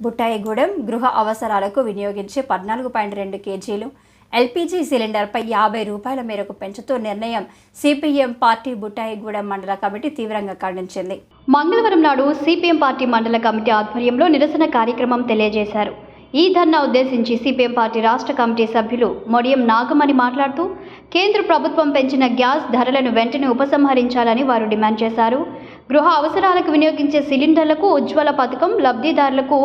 బుట్టాయిగూడెం గృహ అవసరాలకు వినియోగించే పద్నాలుగు పాయింట్ రెండు కేజీలు ఎల్పీజీ సిలిండర్పై యాభై రూపాయల మేరకు పెంచుతూ నిర్ణయం సిపిఎం పార్టీ బుట్టాయిగూడెం మండల కమిటీ తీవ్రంగా ఖండించింది. మంగళవారం నాడు సిపిఎం పార్టీ మండల కమిటీ ఆధ్వర్యంలో నిరసన కార్యక్రమం తెలియజేశారు. ఈ ధర్నా ఉద్దేశించి సిపిఎం పార్టీ రాష్ట్ర కమిటీ సభ్యులు మొడియం నాగమణి మాట్లాడుతూ కేంద్ర ప్రభుత్వం పెంచిన గ్యాస్ ధరలను వెంటనే ఉపసంహరించాలని వారు డిమాండ్ చేశారు. గృహ అవసరాలకు వినియోగించే సిలిండర్లకు ఉజ్వల పథకం లబ్ధిదారులకు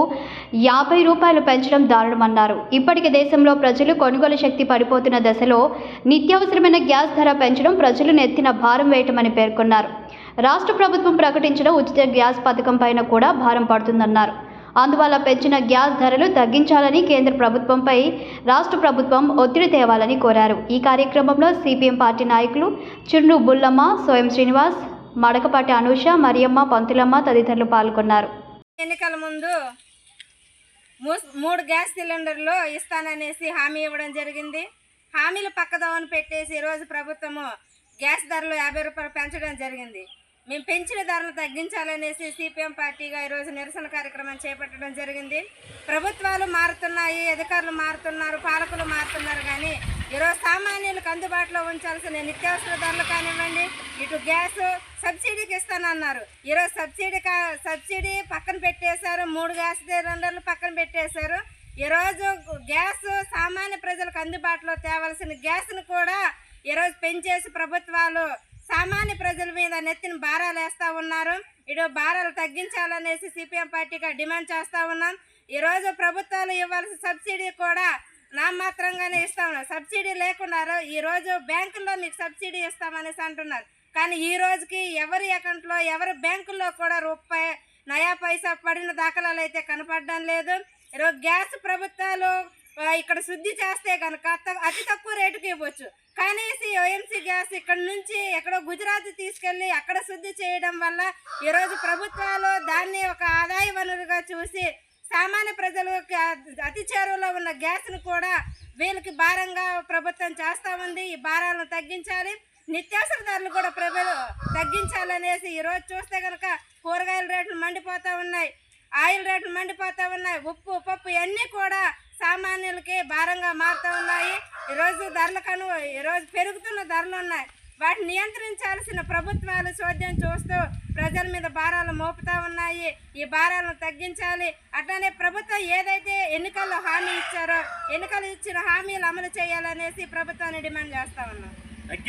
యాభై రూపాయలు పెంచడం దారుణమన్నారు. ఇప్పటికే దేశంలో ప్రజలు కొనుగోలు శక్తి పడిపోతున్న దశలో నిత్యావసరమైన గ్యాస్ ధర పెంచడం ప్రజలు నెత్తిన భారం వేయటమని పేర్కొన్నారు. రాష్ట్ర ప్రభుత్వం ప్రకటించిన ఉచిత గ్యాస్ పథకం పైన కూడా భారం పడుతుందన్నారు. అందువల్ల పెంచిన గ్యాస్ ధరలు తగ్గించాలని కేంద్ర ప్రభుత్వంపై రాష్ట్ర ప్రభుత్వం ఒత్తిడి తేవాలని కోరారు. ఈ కార్యక్రమంలో సిపిఎం పార్టీ నాయకులు చుండ్రు బుల్లమ్మ స్వయం శ్రీనివాస్ మడకపాటి అనూష మరియమ్మ పంతులమ్మ తదితరులు పాల్గొన్నారు. ఎన్నికల ముందు మూడు గ్యాస్ సిలిండర్లు ఇస్తాననేసి హామీ ఇవ్వడం జరిగింది. హామీలు పక్కదోవన పెట్టేసి ఈరోజు ప్రభుత్వము గ్యాస్ ధరలు యాభై రూపాయలు పెంచడం జరిగింది. మేము పెంచిన ధరలు తగ్గించాలనేసి సిపిఎం పార్టీగా ఈరోజు నిరసన కార్యక్రమం చేపట్టడం జరిగింది. ప్రభుత్వాలు మారుతున్నాయి అధికారులు మారుతున్నారు పాలకులు మారుతున్నారు కానీ ఈరోజు సామాన్యులకు అందుబాటులో ఉంచాల్సిన నిత్యావసర ధరలు కానివ్వండి ఇటు గ్యాస్ సబ్సిడీకి ఇస్తానన్నారు. ఈరోజు సబ్సిడీ కా సబ్సిడీ పక్కన పెట్టేశారు మూడు గ్యాస్ సిలిండర్లు పక్కన పెట్టేశారు. ఈరోజు గ్యాస్ సామాన్య ప్రజలకు అందుబాటులో తేవలసిన గ్యాస్ను కూడా ఈరోజు పెంచేసి ప్రభుత్వాలు సామాన్య ప్రజల మీద నెత్తిన భారాలు వేస్తూ ఉన్నారు. ఇటు భారాలు తగ్గించాలనేసి సిపిఎం పార్టీగా డిమాండ్ చేస్తూ ఉన్నాం. ఈరోజు ప్రభుత్వాలు ఇవ్వాల్సిన సబ్సిడీ కూడా నామాత్రంగానే ఇస్తా ఉన్నారు. సబ్సిడీ లేకుండా ఈరోజు బ్యాంకుల్లో మీకు సబ్సిడీ ఇస్తామనేసి అంటున్నారు. కానీ ఈ రోజుకి ఎవరి అకౌంట్లో ఎవరి బ్యాంకుల్లో కూడా రూపాయి నయా పైసా పడిన దాఖలాలు అయితే కనపడడం లేదు. ఈరోజు గ్యాస్ ప్రభుత్వాలు ఇక్కడ శుద్ధి చేస్తే కనుక త- అతి తక్కువ రేటుకి ఇవ్వచ్చు. కానీ ఓఎంసీ గ్యాస్ ఇక్కడ నుంచి ఎక్కడో గుజరాత్ తీసుకెళ్ళి అక్కడ శుద్ధి చేయడం వల్ల ఈరోజు ప్రభుత్వాలు దాన్ని ఒక ఆదాయ వనరుగా చూసి సామాన్య ప్రజలకు అతి చేరువలో ఉన్న గ్యాస్ను కూడా వీళ్ళకి భారంగా ప్రభుత్వం చేస్తూ ఉంది ఈ భారాలను తగ్గించాలి. నిత్యావసర ధరలు కూడా ప్రజలు తగ్గించాలనేసి ఈరోజు చూస్తే కనుక కూరగాయల రేట్లు మండిపోతూ ఉన్నాయి. ఆయిల్ రేట్లు మండిపోతూ ఉన్నాయి. ఉప్పు పప్పు ఇవన్నీ కూడా సామాన్యులకి భారంగా మారుతూ ఉన్నాయి. ఈరోజు ధరలు కను ఈరోజు పెరుగుతున్న ధరలు ఉన్నాయి. వాటిని నియంత్రించాల్సిన ప్రభుత్వాలు చోద్యం చూస్తూ ప్రజల మీద భారాలు మోపుతా ఉన్నాయి. ఈ భారాలను తగ్గించాలి. అట్లానే ప్రభుత్వం ఏదైతే ఎన్నికల్లో హామీ ఇచ్చారో ఎన్నికలు ఇచ్చిన హామీలు అమలు చేయాలనేసి ప్రభుత్వాన్ని డిమాండ్ చేస్తా ఉన్నాం.